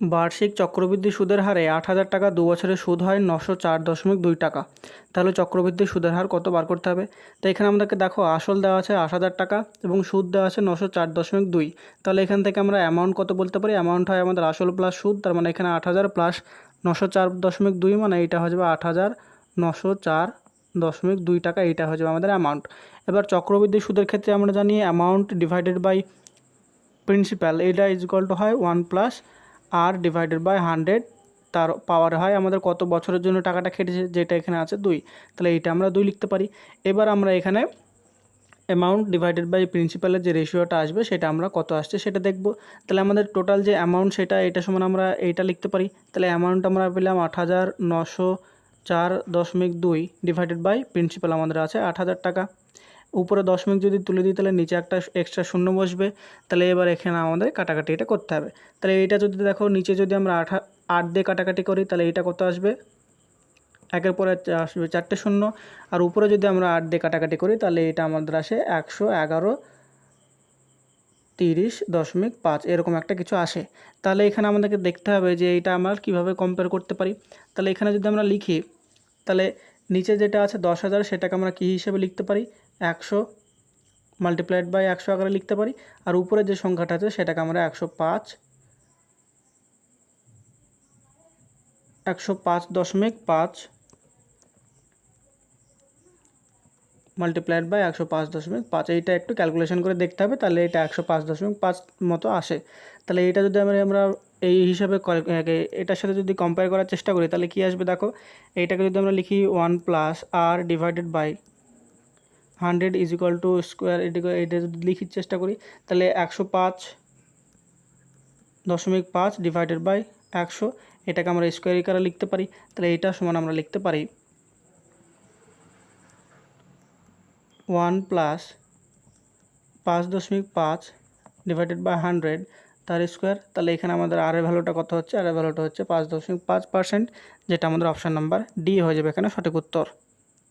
বার্ষিক চক্রবৃদ্ধি সুদের হারে আট হাজার টাকা দু বছরের সুদ হয় নশো চার দশমিক দুই টাকা। তাহলে চক্রবৃদ্ধি সুদের হার কত বার করতে হবে? তো এখানে আমাদেরকে দেখো, আসল দেওয়া আছে আট হাজার টাকা এবং সুদ দেওয়া আছে নশো চার দশমিক দুই। তাহলে এখান থেকে আমরা অ্যামাউন্ট কত বলতে পারি? অ্যামাউন্ট হয় আমাদের আসল প্লাস সুদ, তার মানে এখানে আট হাজার প্লাস নশো চার দশমিক দুই মানে এইটা হয়ে যাবে আট হাজার নশো চার দশমিক দুই টাকা, এইটা হয়ে যাবে আমাদের অ্যামাউন্ট এবার চক্রবৃদ্ধি সুদের ক্ষেত্রে আমরা জানি অ্যামাউন্ট ডিভাইডেড বাই প্রিন্সিপাল এটা ইজ টু হয় one plus R divided by hundred তার পাওয়ার হয় আমাদের কত বছরের জন্য টাকাটা কেটেছে যেটা এখানে আছে দুই। তাহলে এইটা আমরা দুই লিখতে পারি। এবার আমরা এখানে অ্যামাউন্ট ডিভাইডেড বাই প্রিন্সিপালের যে রেশিওটা আসবে, সেটা আমরা কত আসছে সেটা দেখব। তাহলে আমাদের টোটাল যে অ্যামাউন্ট সেটা, এটা সমান আমরা এইটা লিখতে পারি। তাহলে অ্যামাউন্ট আমরা পেলাম আট হাজার নশো চার দশমিক দুই ডিভাইডেড বাই প্রিন্সিপাল আমাদের আছে আট হাজার টাকা। উপরে দশমিক যদি তুলে দিই, তাহলে নিচে একটা এক্সট্রা শূন্য বসবে। তাহলে এবার এখানে আমাদের কাটাকাটি এটা করতে হবে। তাহলে এটা যদি দেখো, নিচে যদি আমরা আট আট দিয়ে কাটাকাটি করি, তাহলে এটা কত আসবে? একের পরে আসবে চারটে শূন্য। আর উপরে যদি আমরা আট দিয়ে কাটাকাটি করি, তাহলে এটা আমাদের আসে একশো এগারো তিরিশ দশমিক পাঁচ, এরকম একটা কিছু আসে। তাহলে এখানে আমাদেরকে দেখতে হবে যে এইটা আমরা কীভাবে কম্পেয়ার করতে পারি। তাহলে এখানে যদি আমরা লিখি, তাহলে নিচে যেটা আছে দশ হাজার, সেটাকে আমরা কী হিসেবে লিখতে পারি? একশো মাল্টিপ্লাইড বাই একশো আকারে লিখতে পারি। আর উপরে যে সংখ্যাটা আছে, সেটাকে আমরা একশো পাঁচ একশো পাঁচ দশমিক পাঁচ মাল্টিপ্লাইড বাই একশো পাঁচ দশমিক পাঁচ। এইটা একটু ক্যালকুলেশন করে দেখতে হবে, তাহলে এটা একশো পাঁচ দশমিক পাঁচ মতো আসে। তাহলে এটা যদি আমরা আমরা এই হিসাবে এটার সাথে যদি কম্পেয়ার করার চেষ্টা করি, তাহলে কী আসবে দেখো, এইটাকে যদি আমরা লিখি one plus R divided by hundred is equal to square এটিকে এটা যদি লিখির চেষ্টা করি, তাহলে একশো পাঁচ দশমিক পাঁচ ডিভাইডেড বাই একশো, এটাকে আমরা স্কোয়ার ইকারে লিখতে পারি, তাহলে এটা সমান আমরা লিখতে পারি ওয়ান প্লাস পাঁচ দশমিক পাঁচ ডিভাইডেড বাই হান্ড্রেড, তার স্কোয়ার, তাহলে এখানে আমাদের আর এর ভ্যালুটা কত হচ্ছে? আর এর ভ্যালুটা হচ্ছে পাঁচ দশমিক পাঁচ পার্সেন্ট যেটা আমাদের অপশান নাম্বার ডি হয়ে যাবে এখানে সঠিক উত্তর।